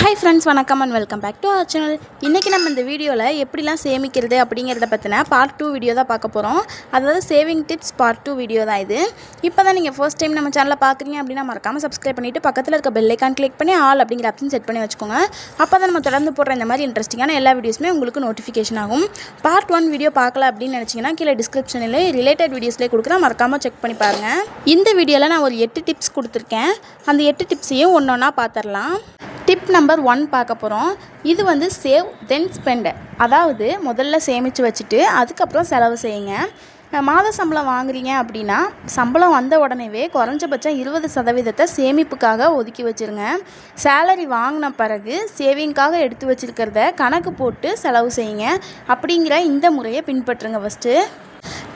Hi friends வணக்கம் and welcome back to our channel இன்றைக்கி நம்ம இந்த வீடியோவில் எப்படிலாம் சேமிக்கிறது அப்படிங்கிறத பற்றின பார்ட் டூ வீடியோ தான் பார்க்க போகிறோம் அதாவது saving tips part two video தான் இது. இப்போ தான் நீங்கள் ஃபர்ஸ்ட் டைம் நம்ம சேனலில் பார்க்குறீங்க அப்படின்னா மறக்காமல் சப்ஸ்கிரைப் பண்ணிவிட்டு பக்கத்தில் இருக்க பெல் ஐக்கான் கிளிக் பண்ணி ஆல் அப்படிங்கிற ஆப்ஷன் செட் பண்ணி வச்சுக்கோங்க. அப்போ தான் நம்ம தொடர்ந்து போடுற இந்த மாதிரி இன்ட்ரெஸ்டிங்கான எல்லா வீடியோஸுமே உங்களுக்கு நோட்டிஃபிகேஷன் ஆகும். பார்ட் ஒன் வீடியோ பார்க்கல அப்படின்னு நினச்சிங்கன்னா கீழே டிஸ்கிரிப்ஷனில் ரிலேட்டட் வீடியோஸ்லேயே கொடுக்குறேன். மறக்காமல் செக் பண்ணி பாருங்கள் இந்த வீடியோவில் நான் ஒரு எட்டு டிப்ஸ் கொடுத்துருக்கேன். அந்த எட்டு டிப்ஸையும் ஒன்று ஒன்றா பார்த்துடலாம். டிப் நம்பர் ஒன் பார்க்க போகிறோம் இது வந்து சேவ் தென் ஸ்பெண்ட் அதாவது முதல்ல சேமித்து வச்சுட்டு அதுக்கப்புறம் செலவு செய்யுங்க. மாத சம்பளம் வாங்குறீங்க அப்படின்னா சம்பளம் வந்த உடனேவே குறைஞ்சபட்சம் இருபது சதவீதத்தை சேமிப்புக்காக ஒதுக்கி வச்சுருங்க. சேலரி வாங்கின பிறகு சேவிங்க்காக எடுத்து வச்சுருக்கிறத கணக்கு போட்டு செலவு செய்யுங்க. அப்படிங்கிற இந்த முறையை பின்பற்றுங்க ஃபஸ்ட்டு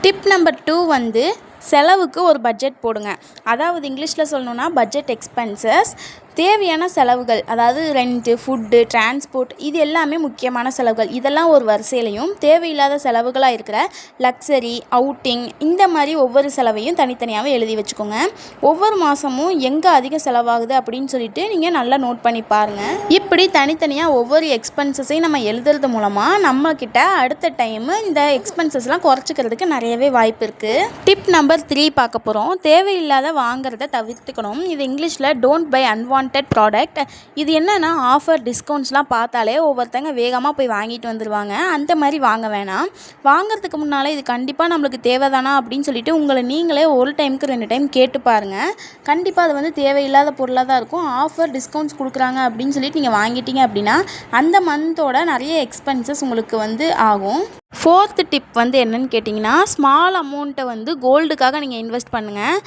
டிப் நம்பர் டூ வந்து செலவுக்கு ஒரு பட்ஜெட் போடுங்க. அதாவது இங்கிலீஷில் சொல்லணுன்னா பட்ஜெட் எக்ஸ்பென்சஸ் தேவையான செலவுகள் அதாவது ரெண்ட்டு ஃபுட்டு டிரான்ஸ்போர்ட் இது எல்லாமே முக்கியமான செலவுகள். இதெல்லாம் ஒரு வரிசையிலையும் தேவையில்லாத செலவுகளாக இருக்கிற லக்ஸரி அவுட்டிங் இந்த மாதிரி ஒவ்வொரு செலவையும் தனித்தனியாகவே எழுதி வச்சுக்கோங்க. ஒவ்வொரு மாதமும் எங்கே அதிக செலவாகுது அப்படின்னு சொல்லிட்டு நீங்கள் நல்லா நோட் பண்ணி பாருங்கள் இப்படி தனித்தனியாக ஒவ்வொரு எக்ஸ்பென்சஸையும் நம்ம எழுதுறது மூலமாக நம்மக்கிட்ட அடுத்த டைமு இந்த எக்ஸ்பென்சஸ்லாம் குறைச்சிக்கிறதுக்கு நிறையவே வாய்ப்பு இருக்குது டிப் நம்பர் த்ரீ பார்க்க போகிறோம் தேவையில்லாத வாங்குறத தவிர்த்துக்கணும். இது இங்கிலீஷில் டோன்ட் பை வாண்டட் ப்ராடக்ட் இது என்னென்னா ஆஃபர் டிஸ்கவுண்ட்ஸ்லாம் பார்த்தாலே ஒவ்வொருத்தங்க வேகமாக போய் வாங்கிட்டு வந்துடுவாங்க அந்த மாதிரி வாங்க வேணாம். வாங்குறதுக்கு முன்னால் இது கண்டிப்பாக நம்மளுக்கு தேவைதானா அப்படின்னு சொல்லிட்டு உங்களை நீங்களே ஒரு டைமுக்கு ரெண்டு டைம் கேட்டு பாருங்கள் கண்டிப்பாக அது வந்து தேவையில்லாத பொருளாக தான் இருக்கும். ஆஃபர் டிஸ்கவுண்ட்ஸ் கொடுக்குறாங்க அப்படின்னு சொல்லிட்டு நீங்கள் வாங்கிட்டீங்க அப்படின்னா அந்த மந்தோட நிறைய எக்ஸ்பென்சஸ் உங்களுக்கு வந்து ஆகும். ஃபோர்த்து டிப் வந்து என்னன்னு கேட்டிங்கன்னா ஸ்மால் அமௌண்ட்டை வந்து கோல்டுக்காக நீங்கள் இன்வெஸ்ட் பண்ணுங்கள்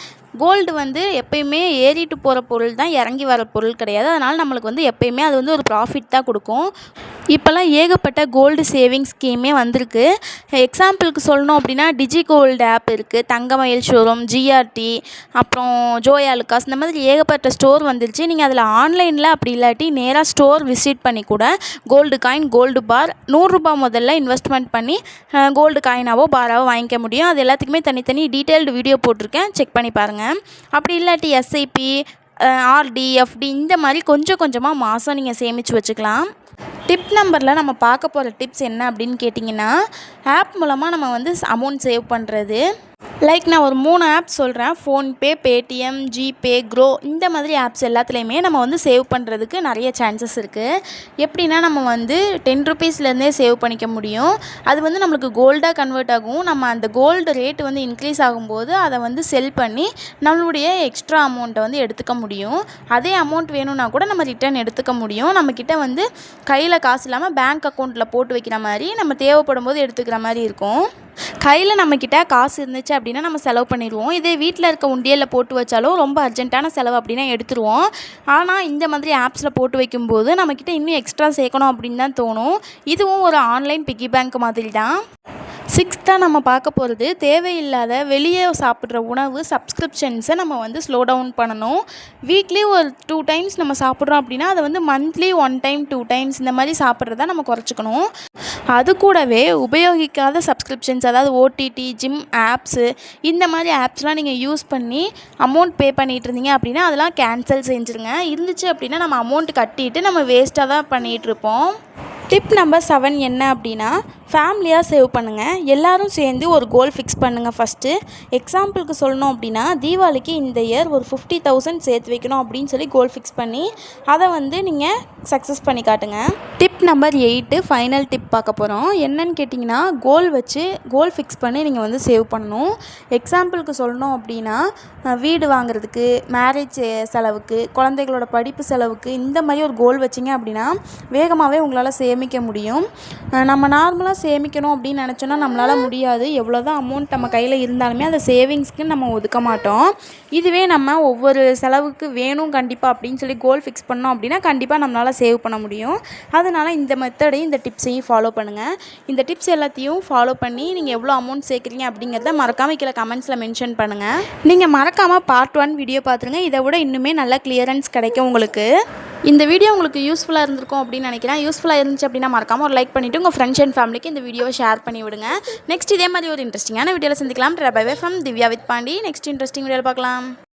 கோல்டு வந்து எப்பயுமே ஏறிட்டு போகிற பொருள் தான் இறங்கி வர பொருள் கிடையாது. அதனால் நம்மளுக்கு வந்து எப்பயுமே அது வந்து ஒரு ப்ராஃபிட் தான் கொடுக்கும். இப்போல்லாம் ஏகப்பட்ட கோல்டு சேவிங் ஸ்கீமே வந்திருக்கு. எக்ஸாம்பிளுக்கு சொல்லணும் அப்படின்னா டிஜி கோல்டு ஆப் இருக்குது தங்கமயில் ஷோரூம் ஜிஆர்டி அப்புறம் ஜோயா லுக்காஸ் இந்த மாதிரி ஏகப்பட்ட ஸ்டோர் வந்துருச்சு. நீங்கள் அதில் ஆன்லைனில் அப்படி இல்லாட்டி நேராக ஸ்டோர் விசிட் பண்ணி கூட கோல்டு காயின் கோல்டு பார் நூறுரூபா முதல்ல இன்வெஸ்ட்மெண்ட் பண்ணி கோல்டு காயினாவோ பாராவோ வாங்கிக்க முடியும். அது எல்லாத்துக்குமே தனித்தனி டீட்டெயில்டு வீடியோ போட்டிருக்கேன். செக் பண்ணி பாருங்கள் அப்படி இல்லாட்டி எஸ்ஐபி ஆர்டி எஃப்டி இந்த மாதிரி கொஞ்சம் கொஞ்சமாக மாதம் நீங்கள் சேமித்து வச்சுக்கலாம். டிப் நம்பரில் நம்ம பார்க்க போகிற டிப்ஸ் என்ன அப்படின்னு கேட்டிங்கன்னா ஆப் மூலமாக நம்ம வந்து அமௌண்ட் சேவ் பண்ணுறது லைக் நான் ஒரு மூணு ஆப் சொல்கிறேன் ஃபோன்பே பேடிஎம் ஜிபே க்ரோ இந்த மாதிரி ஆப்ஸ் எல்லாத்துலேயுமே நம்ம வந்து சேவ் பண்ணுறதுக்கு நிறைய சான்சஸ் இருக்குது எப்படின்னா நம்ம வந்து டென் ருபீஸ்லேருந்தே சேவ் பண்ணிக்க முடியும். அது வந்து நம்மளுக்கு கோல்டாக கன்வெர்ட் ஆகும். நம்ம அந்த கோல்டு ரேட்டு வந்து இன்க்ரீஸ் ஆகும்போது அதை வந்து செல் பண்ணி நம்மளுடைய எக்ஸ்ட்ரா அமௌண்ட்டை வந்து எடுத்துக்க முடியும். அதே அமௌண்ட் வேணும்னா கூட நம்ம ரிட்டர்ன் எடுத்துக்க முடியும். நம்மக்கிட்ட வந்து கையில் காசு இல்லாமல் பேங்க் அக்கௌண்ட்டில் போட்டு வைக்கிற மாதிரி நம்ம தேவைப்படும் போது எடுத்துக்கிற மாதிரி இருக்கும். கையில் நம்மக்கிட்ட காசு இருந்துச்சு அப்படின்னா நம்ம செலவு பண்ணிடுவோம். இதே வீட்டில் இருக்க உண்டியலில் போட்டு வச்சாலும் ரொம்ப அர்ஜென்ட்டான செலவு அப்படின்னா எடுத்துருவோம். ஆனால் இந்த மாதிரி ஆப்ஸில் போட்டு வைக்கும்போது நம்மக்கிட்ட இன்னும் எக்ஸ்ட்ரா சேர்க்கணும் அப்படின்னு தான் தோணும். இதுவும் ஒரு ஆன்லைன் பிக்கி பேங்க் மாதிரி தான் சிக்ஸ்த்தாக நம்ம பார்க்க போகிறது தேவையில்லாத வெளியே சாப்பிட்ற உணவு சப்ஸ்கிரிப்ஷன்ஸை நம்ம வந்து ஸ்லோ டவுன் பண்ணணும். வீக்லி ஒரு டூ டைம்ஸ் நம்ம சாப்பிட்றோம் அப்படின்னா அதை வந்து monthly one time two times இந்த மாதிரி சாப்பிட்றத நம்ம குறைச்சிக்கணும். அது கூடவே உபயோகிக்காத சப்ஸ்கிரிப்ஷன்ஸ் அதாவது ஓடிடி ஜிம் ஆப்ஸு இந்த மாதிரி ஆப்ஸ்லாம் நீங்கள் யூஸ் பண்ணி அமௌண்ட் பே பண்ணிகிட்டு இருந்தீங்க அப்படின்னா அதெல்லாம் கேன்சல் செஞ்சுருங்க. இருந்துச்சு அப்படின்னா நம்ம அமௌண்ட் கட்டிட்டு நம்ம வேஸ்ட்டாக தான் பண்ணிகிட்ருப்போம் டிப் நம்பர் செவன் என்ன அப்படின்னா ஃபேமிலியாக சேவ் பண்ணுங்கள் எல்லாரும் சேர்ந்து ஒரு கோல் ஃபிக்ஸ் பண்ணுங்கள் ஃபஸ்ட்டு எக்ஸாம்பிளுக்கு சொல்லணும் அப்படின்னா தீபாவளிக்கு இந்த இயர் ஒரு ஃபிஃப்டி தௌசண்ட் சேர்த்து வைக்கணும் அப்படின்னு சொல்லி கோல் ஃபிக்ஸ் பண்ணி அதை வந்து நீங்கள் சக்ஸஸ் பண்ணி காட்டுங்க. Tip number eight final tip பார்க்க போகிறோம் என்னன்னு கேட்டிங்கன்னா கோல் வச்சு கோல் ஃபிக்ஸ் பண்ணி நீங்கள் வந்து சேவ் பண்ணணும். எக்ஸாம்பிளுக்கு சொல்லணும் அப்படின்னா வீடு வாங்குறதுக்கு மேரேஜ் செலவுக்கு குழந்தைகளோட படிப்பு செலவுக்கு இந்த மாதிரி ஒரு கோல் வச்சிங்க அப்படின்னா வேகமாகவே உங்களால் சேமிக்க முடியும். நம்ம நார்மலாக சேமிக்கணும் அப்படின்னு நினச்சோன்னா நம்மளால் முடியாது. எவ்வளோ தான் அமௌண்ட் நம்ம கையில் இருந்தாலுமே அதை சேவிங்ஸ்க்கு நம்ம ஒதுக்க மாட்டோம். இதுவே நம்ம ஒவ்வொரு செலவுக்கு வேணும் கண்டிப்பாக அப்படின்னு சொல்லி கோல் ஃபிக்ஸ் பண்ணோம் அப்படின்னா கண்டிப்பாக நம்மளால் சேவ் பண்ண முடியும். அதனால் இந்த மெத்தடையும் இந்த டிப்ஸையும் ஃபாலோ பண்ணுங்கள் இந்த டிப்ஸ் எல்லாத்தையும் ஃபாலோ பண்ணி நீங்கள் எவ்வளோ அமௌண்ட் சேர்க்குறீங்க அப்படிங்கிறத மறக்காமல் கீழே கமெண்ட்ஸில் மென்ஷன் பண்ணுங்கள் நீங்கள் மறக்காமல் பார்ட் ஒன் வீடியோ பார்த்துருங்க. இதை விட இன்னுமே நல்ல கிளியரன்ஸ் கிடைக்கும் உங்களுக்கு. இந்த வீடியோ உங்களுக்கு யூஸ்ஃபுல்லாக இருந்திருக்கும் அப்படின்னு நினைக்கிறேன். யூஸ்ஃபுல்லாக இருந்துச்சு அப்படின்னா மறக்காமல் ஒரு லைக் பண்ணிவிட்டு உங்கள் ஃப்ரெண்ட்ஸ் அண்ட் ஃபேமிலிக்கு இந்த வீடியோவை ஷேர் பண்ணி விடுங்க. நெக்ஸ்ட் இதே மாதிரி ஒரு இன்ட்ரெஸ்டிங்கான வீடியோவில் சந்திக்கலாம். Bye bye from Divya with Pandi. Next interesting வீடியோவில் பார்க்கலாம்.